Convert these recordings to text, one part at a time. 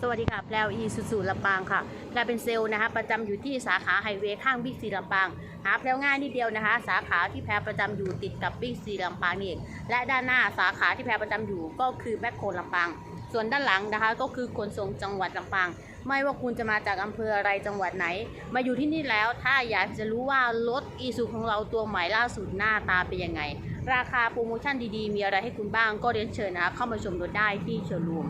สวัสดีค่ะ แพลวอีสุสุลำปางค่ะ แพลวเป็นเซลล์นะคะ ประจำอยู่ที่สาขาไฮเวย์ข้างบิ๊กซีลำปาง หาแพลวง่ายนิดเดียวนะคะ สาขาที่แพลวประจำอยู่ติดกับบิ๊กซีลำปางนี่เอง และด้านหน้าสาขาที่แพลวประจำอยู่ก็คือแมคโครลำปาง ส่วนด้านหลังนะคะก็คือขนส่งจังหวัดลำปาง ไม่ว่าคุณจะมาจากอำเภออะไรจังหวัดไหน มาอยู่ที่นี่แล้ว ถ้าอยากจะรู้ว่ารถอีซูของเราตัวใหม่ล่าสุดหน้าตาเป็นยังไง ราคาโปรโมชั่นดีๆ มีอะไรให้คุณบ้างก็เรียนเชิญนะคะเข้ามาชมรถได้ที่โชว์รูม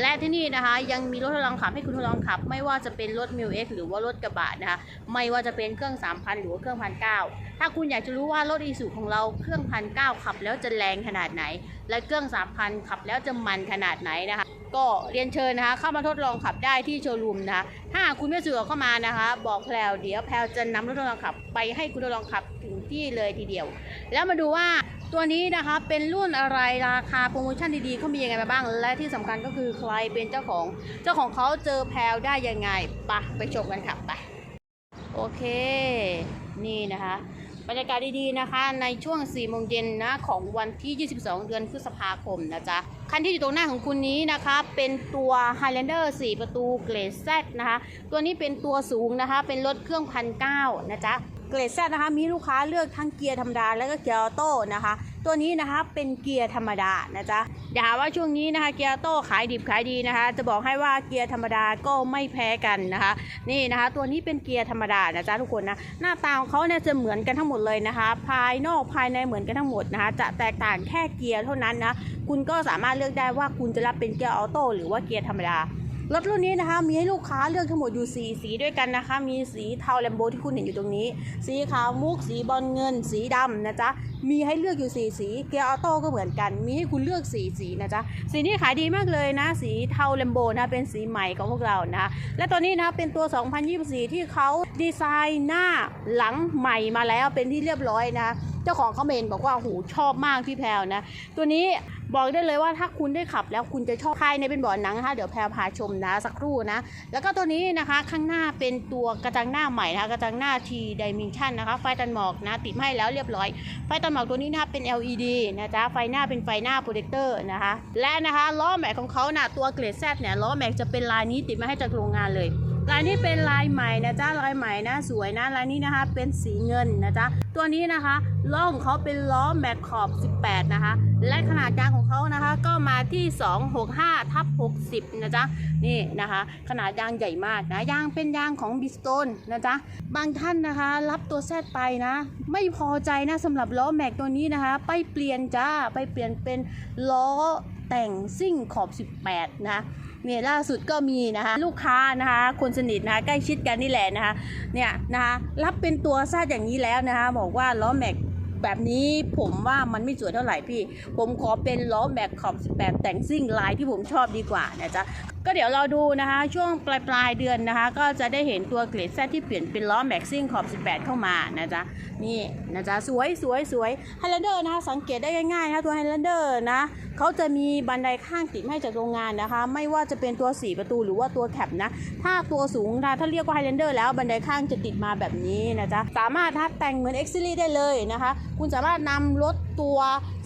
และที่นี่นะคะยังมีรถทดลองขับให้คุณทดลองขับ ไม่ว่าจะเป็นรถมิวเอ็กหรือว่ารถกระบะนะคะไม่ว่าจะเป็นเครื่อง 3,000 หรือว่าเครื่องพันเถ้าคุณอยากจะรู้ว่ารถอีซูของเราเครื่องพันเขับแล้วจะแรงขนาดไหน และเครื่อง 3,000 ขับแล้วจะมันขนาดไหนนะคะก็เรียนเชิญนะคะเข้ามาทดลองขับได้ที่โชว์รูมนะคะถ้าคุณไม่สะดวกเข้ามานะคะ บอกแพลวเดี๋ยวแพลวจะนำรถทดลองขับ ไปให้คุณทดลองขับถึงที่เลยทีเดียว แล้วมาดูว่า ตัวนี้นะคะเป็นรุ่นอะไรราคาโปรโมชั่นดีๆเขามียังไงมาบ้าง และที่สำคัญก็คือใครเป็นเจ้าของ เจ้าของเขาเจอแพลวได้ยังไงไปะไปชมกันค่ะไปโอเค นี่นะคะ บรรยากาศดีๆนะคะ ในช่วง4โมงเย็นนะของวันที่ 22 เดือนพฤษภาคมนะจ๊ะ คันที่อยู่ตรงหน้าของคุณนี้นะคะ เป็นตัว Highlander 4 ประตูเกรด Z นะคะ ตัวนี้เป็นตัวสูงนะคะ เป็นรถเครื่องพันเก้านะจ๊ะ เกรด Z นะคะมีลูกค้าเลือกทั้งเกียร์ธรรมดาแล้วก็เกียร์ออโต้นะคะ ตัวนี้นะคะเป็นเกียร์ธรรมดานะจ๊ะอย่าหาว่าช่วงนี้นะคะเกียร์ออโต้ขายดิบขายดีนะคะ จะบอกให้ว่าเกียร์ธรรมดาก็ไม่แพ้กันนะคะ นี่นะคะ ตัวนี้เป็นเกียร์ธรรมดานะจ๊ะทุกคนนะหน้าตาของเขาเนี่ยจะเหมือนกันทั้งหมดเลยนะคะ ภายนอกภายในเหมือนกันทั้งหมดนะคะ จะแตกต่างแค่เกียร์เท่านั้นนะคุณก็สามารถเลือกได้ว่าคุณจะรับเป็นเกียร์ออโต้หรือว่าเกียร์ธรรมดา รถรุ่นนี้นะคะ มีให้ลูกค้าเลือกทั้งหมดอยู่ 4 สีด้วยกันนะคะ มีสีเทาแลมโบที่คุณเห็นอยู่ตรงนี้ สีขาวมุก สีบอลเงิน สีดำนะจ๊ะ มีให้เลือกอยู่ 4 สีเกียร์ออโต้ก็เหมือนกัน มีให้คุณเลือก 4 สีนะจ๊ะ สีนี้ขายดีมากเลยนะ สีเทาแลมโบนะเป็นสีใหม่ของพวกเรานะ และตัวนี้นะเป็นตัว 2024 ที่เขาดีไซน์หน้าหลังใหม่มาแล้วเป็นที่เรียบร้อยนะ เจ้าของคอมเมนบอกว่าโหชอบมากพี่แพรวนะ ตัวนี้บอกได้เลยว่าถ้าคุณได้ขับแล้วคุณจะชอบภายในเป็นบ่อหนังนะคะเดี๋ยวแพรวพาชมนะสักครู่นะ แล้วก็ตัวนี้นะคะข้างหน้าเป็นตัวกระจังหน้าใหม่นะคะกระจังหน้า T Dimension นะคะ ไฟตันหมอกนะติดมาให้แล้วเรียบร้อย ไฟตันหมอกตัวนี้นะคะเป็น LED นะจ๊ะไฟหน้าเป็นไฟหน้าโปรเจคเตอร์นะคะ และนะคะล้อแม็กของเขานะตัวเกรดแซดเนี่ยล้อแม็กจะเป็นลายนี้ติดมาให้จากโรงงานเลย ลายนี้เป็นลายใหม่นะจ๊ะลายใหม่นะสวยนะลายนี้นะคะเป็นสีเงินนะจ๊ะตัวนี้นะคะล้อของเขาเป็นล้อแม็กขอบ 18 นะคะ และขนาดยางของเขานะคะก็มาที่ 265ทับ60 นะจ๊ะนี่นะคะ ขนาดยางใหญ่มากนะยางเป็นยางของบิสโตนนะจ๊ะบางท่านนะคะรับตัวแซดไปนะ ไม่พอใจนะสำหรับล้อแม็กตัวนี้นะคะ ไปเปลี่ยนจ้าไปเปลี่ยนเป็นล้อแต่งซิ่งขอบ 18 นะ เนี่ยล่าสุดก็มีนะคะลูกค้านะคะคนสนิทนะคะใกล้ชิดกันนี่แหละนะคะเนี่ยนะคะรับเป็นตัวซาดอย่างนี้แล้วนะคะบอกว่าล้อแม็กแบบนี้ผมว่ามันไม่สวยเท่าไหร่พี่ ผมขอเป็นล้อแม็กขอบ 18 แต่งซิ่งลายที่ผมชอบดีกว่านะจ๊ะ ก็เดี๋ยวเราดูนะคะ ช่วงปลายปลายๆเดือนนะคะ ก็จะได้เห็นตัวเกรดแซที่เปลี่ยนเป็นล้อแม็กซิ่งขอบ 18 เข้ามานะจ๊ะนี่นะจ๊ะสวยสวยสวยไฮแลนเดอร์นะคะ สังเกตได้ง่ายๆนะคะตัวไฮแลนเดอร์นะเขาจะมีบันไดข้างติดมาให้จากโรงงานนะคะ ไม่ว่าจะเป็นตัว 4 ประตูหรือว่าตัวแคปนะ ถ้าตัวสูงนะถ้าเรียกว่า Highlander แล้วบันไดข้างจะติดมาแบบนี้นะจ๊ะสามารถถ้าแต่งเหมือน x อได้เลยนะคะ คุณสามารถนำรถตัว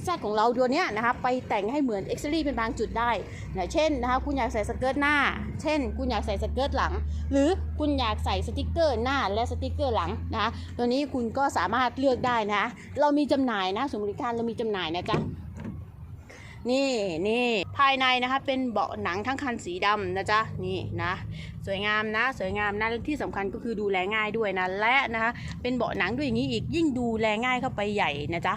แซดของเราตัวเนี้ยนะคะไปแต่งให้เหมือน x อเป็นบางจุดได้นะเช่นนะคะคุณอยากใส่สเกิร์ตหน้า เช่น คุณอยากใส่สเกิร์ตหลัง หรือคุณอยากใส่สติกเกอร์หน้าและสติกเกอร์หลังนะคะตัวนี้คุณก็สามารถเลือกได้นะ เรามีจำหน่ายนะสมบริการเรามีจำหน่ายนะจ๊ะนี่นี่ภายในนะคะ เป็นเบาะหนังทั้งคันสีดำนะจ๊ะนี่นะ สวยงามนะ สวยงามนะและที่สำคัญก็คือดูแลง่ายด้วยนะ และนะคะเป็นเบาะหนังด้วยอย่างนี้อีกยิ่งดูแลง่ายเข้าไปใหญ่นะจ๊ะ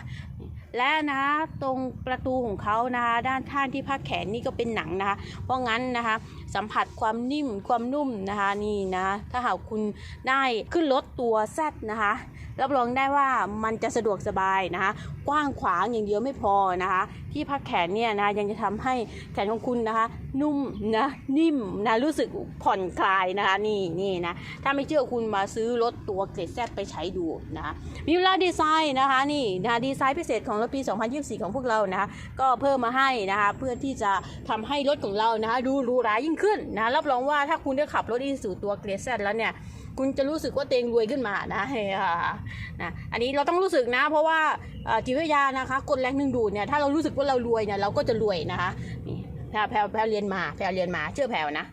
และนะคะตรงประตูของเขานะคะด้านข้างที่ผ้าแขนนี่ก็เป็นหนังนะคะ เพราะงั้นนะคะสัมผัสความนิ่มความนุ่มนะคะนี่นะถ้าหากคุณได้ขึ้นรถตัวแซดนะคะ รับรองได้ว่ามันจะสะดวกสบายนะคะ กว้างขวางอย่างเดียวไม่พอนะคะ ที่พักแขนเนี่ยนะยังจะทำให้แขนของคุณนะคะ นุ่มนะนิ่มนะรู้สึกผ่อนคลายนะคะนี่นี่นะถ้าไม่เชื่อคุณมาซื้อรถตัวเกรดแซไปใช้ดูนะคะมิวลาดีไซน์นะคะนี่นะดีไซน์พิเศษของรถปี 2024 ของพวกเรานะคะก็เพิ่มมาให้นะคะเพื่อที่จะทำให้รถของเรานะคะดูหรูหรายยิ่งขึ้นนะรับรองว่าถ้าคุณได้ขับรถอีซูตัวเกรดแซแล้วเนี่ย คุณจะรู้สึกว่าเตงรวยขึ้นมานะเฮ้ยค่ะนะอันนี้เราต้องรู้สึกนะ เพราะว่าจิตวิทยานะคะกลแรงดึงดูดเนี่ยถ้าเรารู้สึกว่าเรารวยเนี่ยเราก็จะรวยนะคะนี่แพรวแพรวแพรวเรียนมาแพรวเรียนมาเชื่อแพรวนะ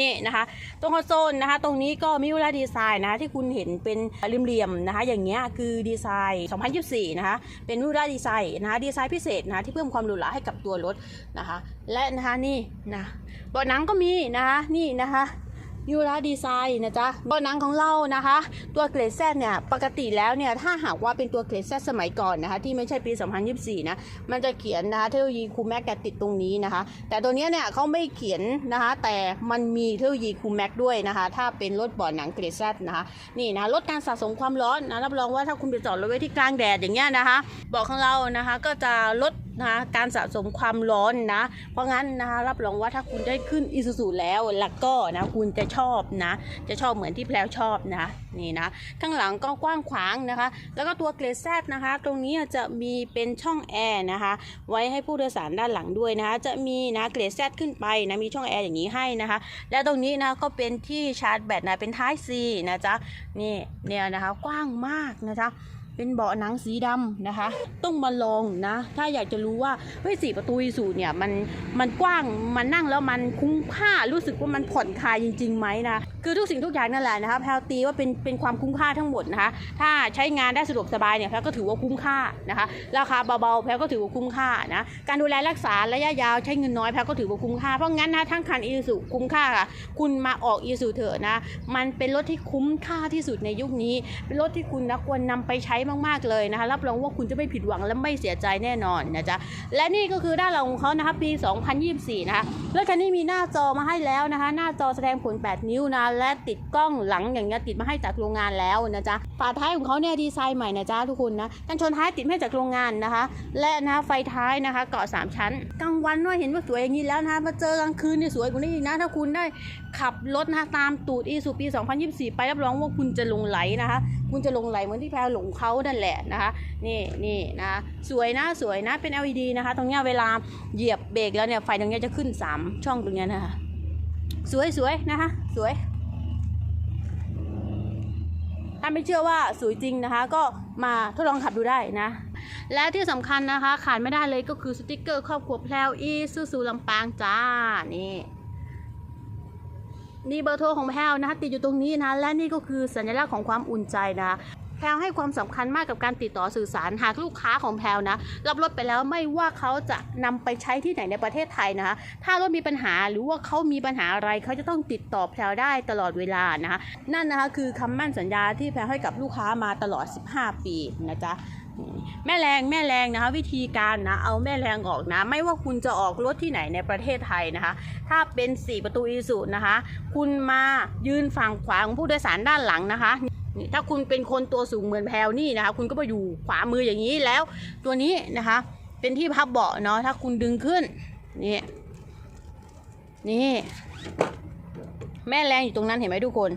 นี่นะคะตรงคอนโซลนะคะ ตรงนี้ก็มิวลาดีไซน์นะคะที่คุณเห็นเป็นเหลี่ยมๆนะคะ อย่างเงี้ยคือดีไซน์ 2024 นะคะ เป็นมิวลาดีไซน์นะคะดีไซน์พิเศษนะคะที่เพิ่มความหรูหราให้กับตัวรถนะคะ และนะคะนี่นะเบาะหนังก็มีนะคะนี่นะคะ ยูราดีไซน์นะจ๊ะเบาะหนังของเรานะคะ ตัวเกรดแซเนี่ยปกติแล้วเนี่ยถ้าหากว่าเป็นตัวเกรดแซสมัยก่อนนะคะที่ไม่ใช่ปี 2024 นะมันจะเขียนนะคะเทคโนโลยีคูแม็กติดตรงนี้นะคะ แต่ตัวเนี้ยเนี่ยเขาไม่เขียนนะคะแต่มันมีเทคโนโลยีคูแม็กด้วยนะคะ ถ้าเป็นรถเบาะหนังเกรดแซนะคะนี่นะลดการสะสมความร้อนนะรับรองว่าถ้าคุณไปจอดรถไว้ที่กลางแดดอย่างเงี้ยนะคะเบาะของเรานะคะก็จะลดนะคะการสะสมความร้อนนะ เพราะงั้นนะคะรับรองว่าถ้าคุณได้ขึ้นอีซูซูแล้วแล้วก็นะคุณจะชอบนะ จะชอบเหมือนที่แพลวชอบนะนี่นะข้างหลังก็กว้างขวางนะคะ แล้วก็ตัวเกรดแซดนะคะ ตรงนี้จะมีเป็นช่องแอร์นะคะ ไว้ให้ผู้โดยสารด้านหลังด้วยนะคะ จะมีนะเกรดแซดขึ้นไปนะมีช่องแอร์อย่างนี้ให้นะคะ และตรงนี้นะก็เป็นที่ชาร์จแบตนะเป็นท้ายซีนะจ๊ะนี่เนี่ยนะคะกว้างมากนะจ๊ะ เป็นเบาะหนังสีดำนะคะ ต้องมาลองนะ ถ้าอยากจะรู้ว่าเฮ้ยสี่ประตูอีสูเนี่ยมันมันกว้างมันนั่งแล้วมันคุ้มค่ารู้สึกว่ามันผ่อนคลายจริงๆไหมนะคือทุกสิ่งทุกอย่างนั่นแหละนะคะแพลตีว่าเป็นเป็นความคุ้มค่าทั้งหมดนะคะ ถ้าใช้งานได้สะดวกสบายเนี่ยแพลก็ถือว่าคุ้มค่านะคะราคาเบาๆแพลก็ถือว่าคุ้มค่านะการดูแลรักษาระยะยาวใช้เงินน้อยแพลก็ถือว่าคุ้มค่าเพราะงั้นนะทั้งคันอีสูคุ้มค่าค่ะคุณมาออกอีสูเถอะนะมันเป็นรถที่คุ้มค่าที่สุดในยุคนี้เป็นรถที่คุณนะควรนำไปใช้มากๆเลยนะคะ รับรองว่าคุณจะไม่ผิดหวังและไม่เสียใจแน่นอนนะจ๊ะ และนี่ก็คือด้านหลังของเขานะคะปี 2024 นะคะรถคันนี้มีหน้าจอมาให้แล้วนะคะ หน้าจอแสดงผล 8 นิ้วนะ และติดกล้องหลังอย่างเงี้ยติดมาให้จากโรงงานแล้วนะจ๊ะ ฝาท้ายของเขาเนี่ยดีไซน์ใหม่นะจ๊ะทุกคนนะ กันชนท้ายติดมาให้จากโรงงานนะคะ และนะไฟท้ายนะคะเกาะสามชั้น กลางวันว่าเห็นว่าสวยอย่างนี้แล้วนะคะ มาเจอกลางคืนเนี่ยสวยกว่านี้อีกนะ ถ้าคุณได้ขับรถนะคะตามตูดอีสุปี 2024 ไปรับรองว่าคุณจะหลงไหลนะคะ คุณจะหลงไหลเหมือนที่แพรหลงเขานั่นแหละนะคะนี่นี่นะคะสวยนะสวยนะเป็น LED นะคะ ตรงเนี้ยเวลาเหยียบเบรกแล้วเนี่ยไฟตรงเนี้ยจะขึ้น 3 ช่องตรงเนี้ยนะคะสวยสวยนะคะสวยถ้าไม่เชื่อว่าสวยจริงนะคะ ก็มาทดลองขับดูได้นะ และที่สำคัญนะคะ ขาดไม่ได้เลยก็คือสติกเกอร์ครอบครัวแพลวอีซูซูลำปางจ้านี่นี่เบอร์โทรของแพลวนะคะติดอยู่ตรงนี้นะ และนี่ก็คือสัญลักษณ์ของความอุ่นใจนะ แพลให้ความสำคัญมากกับการติดต่อสื่อสารหากลูกค้าของแพลนะรับรถไปแล้วไม่ว่าเขาจะนำไปใช้ที่ไหนในประเทศไทยนะคะถ้ารถมีปัญหาหรือว่าเขามีปัญหาอะไรเขาจะต้องติดต่อแพลได้ตลอดเวลานะคะนั่นนะคะคือคำมั่นสัญญาที่แพลให้กับลูกค้ามาตลอด 15 ปีนะจ๊ะแม่แรงแม่แรงนะคะ วิธีการนะเอาแม่แรงออกนะ ไม่ว่าคุณจะออกรถที่ไหนในประเทศไทยนะคะ ถ้าเป็น 4 ประตูอีสุนะคะ คุณมายืนฝั่งขวาของผู้โดยสารด้านหลังนะคะ นี่ถ้าคุณเป็นคนตัวสูงเหมือนแพลวนี่นะคะคุณก็มาอยู่ขวามืออย่างนี้แล้ว ตัวนี้นะคะ เป็นที่พับเบาะเนาะถ้าคุณดึงขึ้นนี่นี่แม่แรงอยู่ตรงนั้นเห็นไหมทุกคน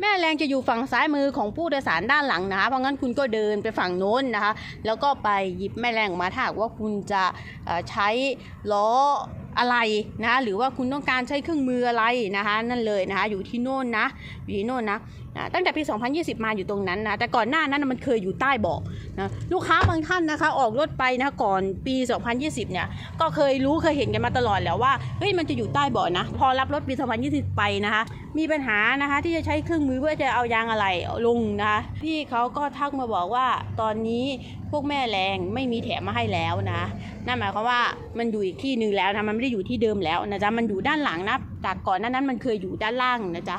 แม่แรงจะอยู่ฝั่งซ้ายมือของผู้โดยสารด้านหลังนะคะเพราะงั้นคุณก็เดินไปฝั่งโน้นนะคะ แล้วก็ไปหยิบแม่แรงออกมาถ้าหากว่าคุณจะใช้ล้อ อะไรนะหรือว่าคุณต้องการใช้เครื่องมืออะไรนะคะนั่นเลยนะคะอยู่ที่โน่นนะอยู่ที่โน่นนะนะตั้งแต่ปี 2020 มาอยู่ตรงนั้นนะแต่ก่อนหน้านั้นมันเคยอยู่ใต้เบาะนะลูกค้าบางท่านนะคะออกรถไปนะก่อนปี 2020 เนี่ยก็เคยรู้เคยเห็นกันมาตลอดแล้วว่าเฮ้ยมันจะอยู่ใต้เบาะนะพอรับรถปี 2020 ไปนะคะมีปัญหานะคะที่จะใช้เครื่องมือเพื่อจะเอายางอะไรลงนะคะพี่เขาก็ทักมาบอกว่าตอนนี้พวกแม่แรงไม่มีแถมมาให้แล้วนะนั่นหมายความว่ามันอยู่อีกที่หนึ่งแล้วนะมันไม่ได้อยู่ที่เดิมแล้วนะจ๊ะมันอยู่ด้านหลังนะจากก่อนหน้านั้นมันเคยอยู่ด้านล่างนะจ๊ะ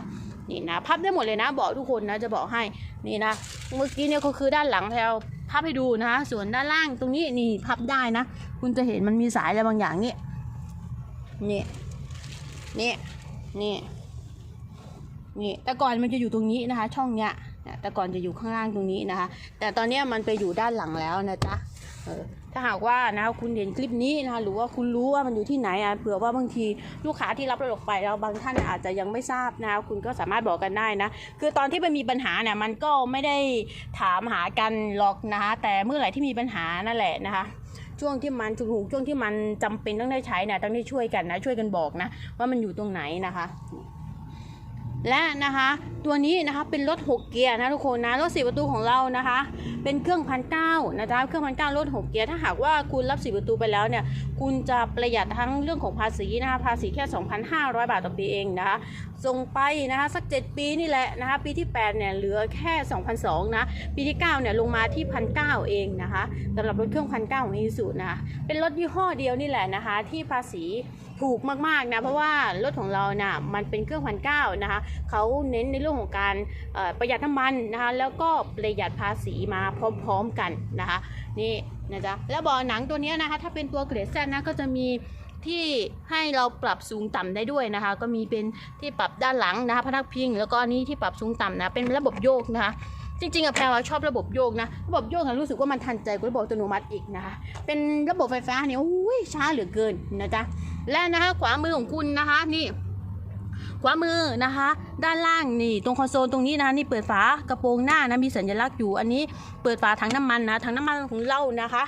นี่นะพับได้หมดเลยนะบอกทุกคนนะจะบอกให้นี่นะเมื่อกี้เนี่ยก็คือด้านหลังแพลวพับให้ดูนะคะส่วนด้านล่างตรงนี้นี่พับได้นะ คุณจะเห็นมันมีสายอะไรบางอย่างนี่นี่นี่นี่นี่แต่ก่อนมันจะอยู่ตรงนี้นะคะ ช่องเนี้ยแต่ก่อนจะอยู่ข้างล่างตรงนี้นะคะ แต่ตอนนี้มันไปอยู่ด้านหลังแล้วนะจ๊ะ ถ้าหากว่านะคุณเห็นคลิปนี้นะคะหรือว่าคุณรู้ว่ามันอยู่ที่ไหนอะเผื่อว่าบางทีลูกค้าที่รับรถออกไปแล้วบางท่านอาจจะยังไม่ทราบนะคะคุณก็สามารถบอกกันได้นะ คือตอนที่มันมีปัญหาเนี่ยมันก็ไม่ได้ถามหากันหรอกนะคะแต่เมื่อไหร่ที่มีปัญหานั่นแหละนะคะช่วงที่มันถูกช่วงที่มันจำเป็นต้องได้ใช้เนี่ยต้องได้ช่วยกันนะช่วยกันบอกนะว่ามันอยู่ตรงไหนนะคะ และนะคะตัวนี้นะคะเป็นรถ 6 เกียร์นะทุกคนนะรถ4ประตูของเรานะคะ เป็นเครื่องพันเก้านะจ๊ะเครื่องพันเก้ารถ 6 เกียร์ถ้าหากว่าคุณรับ 4 ประตูไปแล้วเนี่ยคุณจะประหยัดทั้งเรื่องของภาษีนะคะภาษีแค่ 2,500 บาทต่อปีเองนะคะส่งไปนะคะสัก 7 ปีนี่แหละนะคะปีที่ 8 เนี่ยเหลือแค่ 2,200นะปีที่ 9 เนี่ยลงมาที่ 1,900 เองนะคะสำหรับรถเครื่องพันเก้าของอีซูนะะเป็นรถยี่ห้อเดียวนี่แหละนะคะที่ภาษี ถูกมากๆนะเพราะว่ารถของเราน่ะมันเป็นเครื่องพันเก้านะคะเขาเน้นในเรื่องของการประหยัดน้ำมันนะคะแล้วก็ประหยัดภาษีมาพร้อมๆกันนะคะนี่นะจ๊ะแล้วเบาะหนังตัวนี้นะคะถ้าเป็นตัวเกรดแซนะก็จะมีที่ให้เราปรับสูงต่ำได้ด้วยนะคะ ก็มีเป็นที่ปรับด้านหลังนะคะพนักพิง แล้วก็นี้ที่ปรับสูงต่ำนะเป็นระบบโยกนะคะจริงๆอะแพรวชอบระบบโยกนะ ระบบโยกอะรู้สึกว่ามันทันใจกว่าระบบอัตโนมัติอีกนะคะเป็นระบบไฟฟ้าเนี่ยอุ้ยช้าเหลือเกินนะจ๊ะ และนะคะขวามือของคุณนะคะนี่ขวามือนะคะ ด้านล่างนี่ตรงคอนโซลตรงนี้นะคะนี่เปิดฝากระโปรงหน้านะมีสัญลักษณ์อยู่อันนี้เปิดฝาถังน้ำมันนะถังน้ำมันของเรานะคะ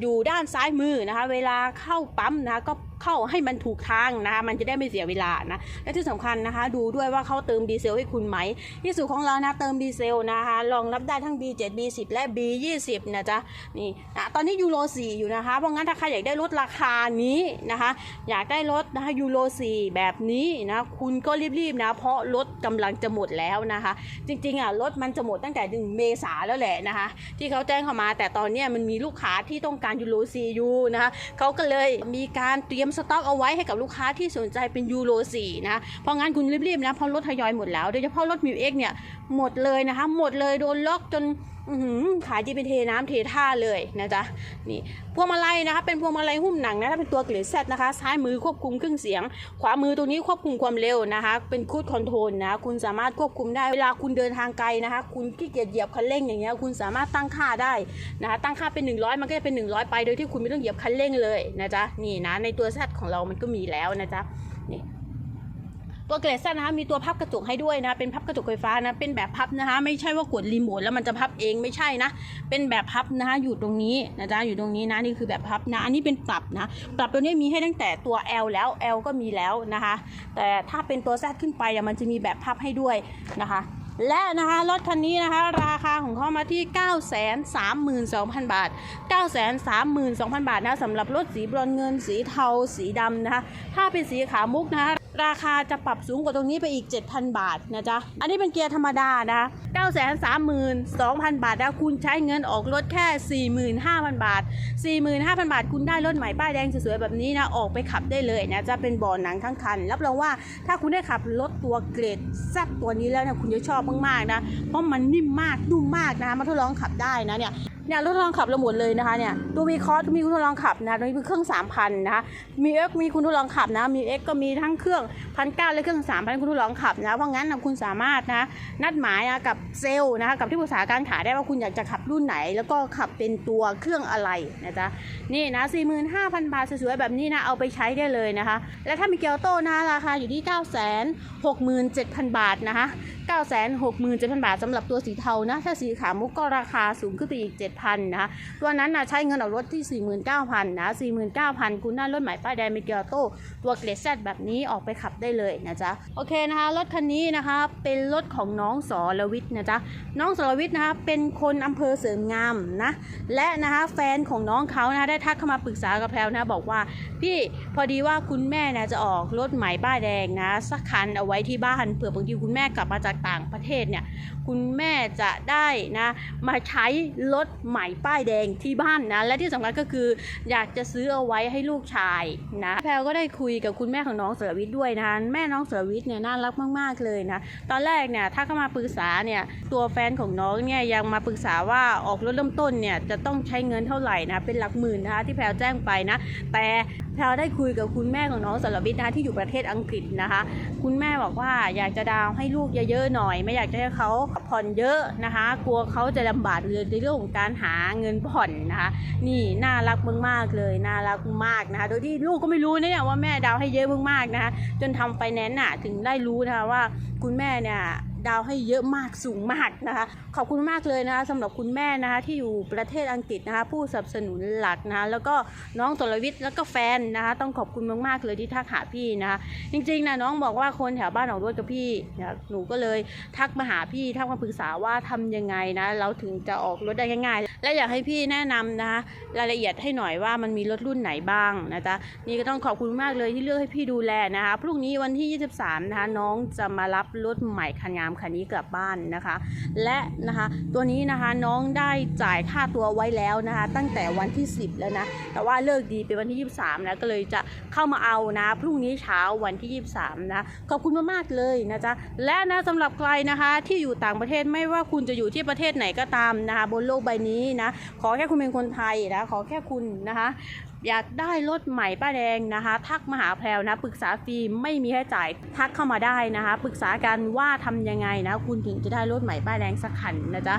อยู่ด้านซ้ายมือนะคะ เวลาเข้าปั๊มนะคะก็ เข้าให้มันถูกทางนะคะมันจะได้ไม่เสียเวลานะและที่สำคัญนะคะ ดูด้วยว่าเขาเติมดีเซลให้คุณไหมที่สุดของเรานะเติมดีเซลนะคะรองรับได้ทั้ง B7 B10 และ B20 นะจ๊ะนี่นะตอนนี้ยูโร4อยู่นะคะเพราะงั้นถ้าใครอยากได้รถราคานี้นะคะ อยากได้รถนะคะยูโร4แบบนี้นะคุณก็รีบๆนะเพราะรถกำลังจะหมดแล้วนะคะ จริงๆอะรถมันจะหมดตั้งแต่หนึ่งเมษาแล้วแหละนะคะ ที่เขาแจ้งเข้ามา แต่ตอนนี้มันมีลูกค้าที่ต้องการยูโร4อยู่นะคะเขาก็เลยมีการเตรียมสต็อกเอาไว้ให้กับลูกค้าที่สนใจเป็นยูโร4นะ เพราะงั้นคุณรีบๆนะเพราะรถทยอยหมดแล้ว โดยเฉพาะรถมิวเอ็กเนี่ยหมดเลยนะคะ หมดเลยโดนล็อกจน ขายดีเป็นเทน้ำเทท่าเลยนะจ๊ะนี่พวงมาลัยนะคะเป็นพวงมาลัยหุ้มหนังนะถ้าเป็นตัวเกรดแซนะคะซ้ายมือควบคุมเครื่องเสียง ขวามือตรงนี้ควบคุมความเร็วนะคะ เป็นคูดคอนโทรลนะคุณสามารถควบคุมได้เวลาคุณเดินทางไกลนะคะ คุณขี้เกียจเหยียบคันเร่งอย่างเงี้ยคุณสามารถตั้งค่าได้นะคะตั้งค่าเป็น 100 มันก็จะเป็น 100 ไปโดยที่คุณไม่ต้องเหยียบคันเร่งเลยนะจ๊ะนี่นะในตัวแซของเรามันก็มีแล้วนะจ๊ะนี่ ตัวเกรดแซดนะคะมีตัวพับกระจกให้ด้วยนะเป็นพับกระจกไฟฟ้านะเป็นแบบพับนะคะ ไม่ใช่ว่ากดรีโมทแล้วมันจะพับเองไม่ใช่นะเป็นแบบพับนะคะอยู่ตรงนี้นะจ๊ะอยู่ตรงนี้นะนี่คือแบบพับนะอันนี้เป็นปรับนะปรับตัวนี้มีให้ตั้งแต่ตัว L แล้ว L ก็มีแล้วนะคะ แต่ถ้าเป็นตัว Z ขึ้นไปอะมันจะมีแบบพับให้ด้วยนะคะและนะคะรถคันนี้นะคะราคาของเขามาที่ 9 3 2 0 0 0 บาท 9 3 2 0 0 0 บาทนะสำหรับรถสีบรอนเงินสีเทาสีดำนะคะถ้าเป็นสีขาวมุกนะคะ ราคาจะปรับสูงกว่าตรงนี้ไปอีก 7,000 บาทนะจ๊ะ อันนี้เป็นเกียร์ธรรมดานะ 932,000 บาทนะคุณใช้เงินออกรถแค่ 45,000 บาท 45,000 บาท คุณได้รถใหม่ป้ายแดงสวยๆแบบนี้นะ ออกไปขับได้เลยนะจะเป็นบ่อหนังทั้งคัน รับรองว่าถ้าคุณได้ขับรถตัวเกรดแซ่บตัวนี้แล้วนี่ยคุณจะชอบมากๆนะ เพราะมันนิ่มมากนุ่มมากนะมาทดลองขับได้นะเนี่ย เนี่ยรถทดลองขับเราหมดเลยนะคะเนี่ยตัววีคอร์สมีคุณทดลองขับนะตัวนี้เป็นเครื่อง3,000นะคะมีเอ็กมีคุณทดลองขับนะมีเอ็กก็มีทั้งเครื่องพันเก้าและเครื่อง3,000คุณทดลองขับนะเพราะงั้นนะคุณสามารถนะนัดหมายนะกับเซลล์นะคะกับที่ปรึกษาการขายได้ว่าคุณอยากจะขับรุ่นไหน แล้วก็ขับเป็นตัวเครื่องอะไรนะจ๊ะนี่นะ45,000บาทสวยๆแบบนี้นะเอาไปใช้ได้เลยนะคะ และถ้ามีเกียวโต้นะราคาอยู่ที่967,000บาทนะคะ967,000บาทสำหรับตัวสีเทานะถ้าสีขาวมุกก็ราคาสูงขึ้นไปอีก7,000นะตัวนั้นนะใช้เงินออกรถที่ 49,000นะ49,000 คุณได้รถหม่ป้ายแดงมีเกียวโต้ตัวเกรดแซดแบบนี้ออกไปขับได้เลยนะจ๊ะโอเคนะคะรถคันนี้นะคะเป็นรถของน้องสอรวิทย์นะจ๊ะน้องสรวิทย์นะคะเป็นคนอำเภอเสริมงามนะและนะคะแฟนของน้องเขานะได้ทักเข้ามาปรึกษากับแพลวนะบอกว่าพี่พอดีว่าคุณแม่นะจะออกรถหม่ป้ายแดงนะสักคันเอาไว้ที่บ้านเผื่อบางทีคุณแม่กลับมาจากต่างประเทศเนี่ยคุณแม่จะได้นะมาใช้รถใหม่ป้ายแดงที่บ้านนะ และที่สำคัญก็คืออยากจะซื้อเอาไว้ให้ลูกชายนะแพลวก็ได้คุยกับคุณแม่ของน้องเสรวิทย์ด้วยนะแม่น้องเสรวิทย์เนี่ยน่ารักมาก ๆเลยนะตอนแรกเนี่ยถ้าเข้ามาปรึกษาเนี่ยตัวแฟนของน้องเนี่ยยังมาปรึกษาว่าออกรถเริ่มต้นเนี่ยจะต้องใช้เงินเท่าไหร่นะเป็นหลักหมื่นนะคะที่แพลวแจ้งไปนะแต่ แพลวได้คุยกับคุณแม่ของน้องสรวิทย์นะที่อยู่ประเทศอังกฤษนะคะ คุณแม่บอกว่าอยากจะดาวให้ลูกเยอะๆหน่อย ไม่อยากจะให้เขาผ่อนเยอะนะคะ กลัวเขาจะลำบากเลยในเรื่องของการหาเงินผ่อนนะคะ นี่น่ารักมากๆเลยน่ารักมากนะคะ โดยที่ลูกก็ไม่รู้นะเนี่ยว่าแม่ดาวให้เยอะมากๆนะคะ จนทำไฟแนนซ์น่ะถึงได้รู้นะคะว่าคุณแม่เนี่ย ดาวให้เยอะมากสูงมากนะคะ ขอบคุณมากเลยนะคะสำหรับคุณแม่นะคะที่อยู่ประเทศอังกฤษนะคะ ผู้สนับสนุนหลักนะคะแล้วก็น้องตรวิทย์แล้วก็แฟนนะคะ ต้องขอบคุณมากๆเลยที่ทักหาพี่นะคะ จริงๆนะน้องบอกว่าคนแถวบ้านออกรถกับพี่นะหนูก็เลยทักมาหาพี่ทักมาปรึกษาว่าทำยังไงนะเราถึงจะออกรถได้ง่ายๆ และอยากให้พี่แนะนำนะคะรายละเอียดให้หน่อยว่ามันมีรถรุ่นไหนบ้างนะจ๊ะนี่ก็ต้องขอบคุณมากเลยที่เลือกให้พี่ดูแลนะคะพรุ่งนี้วันที่ 23 นะคะน้องจะมารับรถใหม่คันงามามคันนี้กลับบ้านนะคะ และนะคะตัวนี้นะคะน้องได้จ่ายค่าตัวไว้แล้วนะคะ ตั้งแต่วันที่ 10 แล้วนะ แต่ว่าเลิกดีเป็นวันที่ 23นะก็เลยจะเข้ามาเอานะพรุ่งนี้เช้าวันที่ 23 นะ ขอบคุณมากๆเลยนะจ๊ะและนะสำหรับใครนะคะที่อยู่ต่างประเทศไม่ว่าคุณจะอยู่ที่ประเทศไหนก็ตามนะคะบนโลกใบนี้นะขอแค่คุณเป็นคนไทยนะขอแค่คุณนะคะ อยากได้รถใหม่ป้าแดงนะคะ ทักมาหาแพรวนะปรึกษาฟรีไม่มีค่าใช้จ่ายทักเข้ามาได้นะคะ ปรึกษากันว่าทำยังไงนะ คุณถึงจะได้รถใหม่ป้าแดงสักคันนะจ๊ะ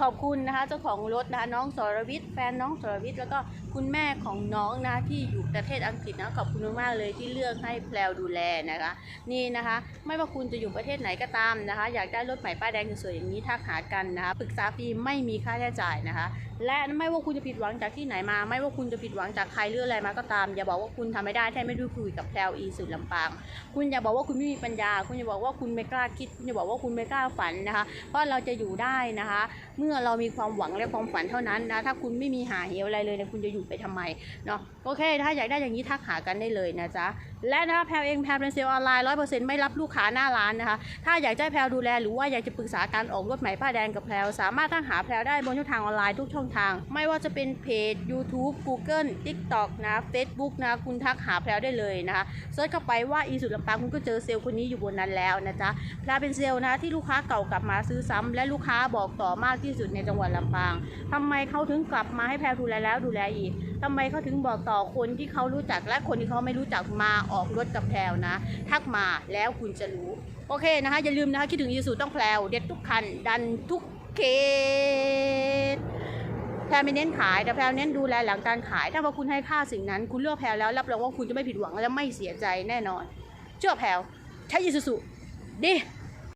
ขอบคุณนะคะเจ้าของรถนะคะน้องสรวิทย์แฟนน้องสรวิทย์แล้วก็ คุณแม่ของน้องนะที่อยู่ประเทศอังกฤษนะขอบคุณมากๆเลยที่เลือกให้แพลวดูแลนะคะ นี่นะคะ ไม่ว่าคุณจะอยู่ประเทศไหนก็ตามนะคะ อยากได้รถใหม่ป้ายแดงสวยๆอย่างนี้ทักหากันนะคะปรึกษาฟรีไม่มีค่าใช้จ่ายนะคะ และไม่ว่าคุณจะผิดหวังจากที่ไหนมา ไม่ว่าคุณจะผิดหวังจากใครหรืออะไรมาก็ตาม อย่าบอกว่าคุณทำไม่ได้แค่ไม่ด้คุยกับแพลวอีสุดลำปาง คุณอย่าบอกว่าคุณไม่มีปัญญา คุณอย่าบอกว่าคุณไม่กล้าคิด คุณอย่าบอกว่าคุณไม่กล้าฝันนะคะ เพราะเราจะอยู่ได้นะคะ เมื่อเรามีความหวังและความฝันเท่านั้นนะถ้าคุณไม่มีหาเหวอะไรเลยเนี่ยคุณจะอยู่ไปทำไมเนาะโอเค ถ้าอยากได้อย่างนี้ทักหากันได้เลยนะจ๊ะ และนะคะแพลวเองแพลวเป็นเซลล์ออนไลน์ร้อยเปอร์เซ็นต์ไม่รับลูกค้าหน้าร้านนะคะ ถ้าอยากจะแพลวดูแลหรือว่าอยากจะปรึกษาการออกรถใหม่ป้ายแดงกับแพลวสามารถทักหาแพลวได้บนช่องทางออนไลน์ทุกช่องทาง ไม่ว่าจะเป็นเพจ YouTube Google TikTok นะ Facebook นะคุณทักหาแพลวได้เลยนะคะเซิร์ชเข้าไปว่าอีสุดลำปางคุณก็เจอเซลล์คนนี้อยู่บนนั้นแล้วนะจ๊ะแพลวเป็นเซลล์นะคะที่ลูกค้าเก่ากลับมาซื้อซ้ำและลูกค้าบอกต่อมากที่สุดในจังหวัดลำปางทำไมเขาถึงกลับมาให้แพลวดูแลแล้วดูแลอีกทำไมเขาถึงบอกต่อคนที่เขารู้จักและคนที่เขาไม่รู้จักมาออกรถกับแพลวนะ ทักมาแล้วคุณจะรู้ โอเคนะคะ อย่าลืมนะคะ คิดถึงยีสูต้องแพลวเด็ดทุกคัน ดันทุกเคสแพลไม่เน้นขายแต่แพลเน้นดูแลหลังการขาย ถ้าว่าคุณให้ค่าสิ่งนั้น คุณเลือกแพลแล้วรับรองว่าคุณจะไม่ผิดหวังและไม่เสียใจแน่นอน เชื่อแพลใช้ยีสูดี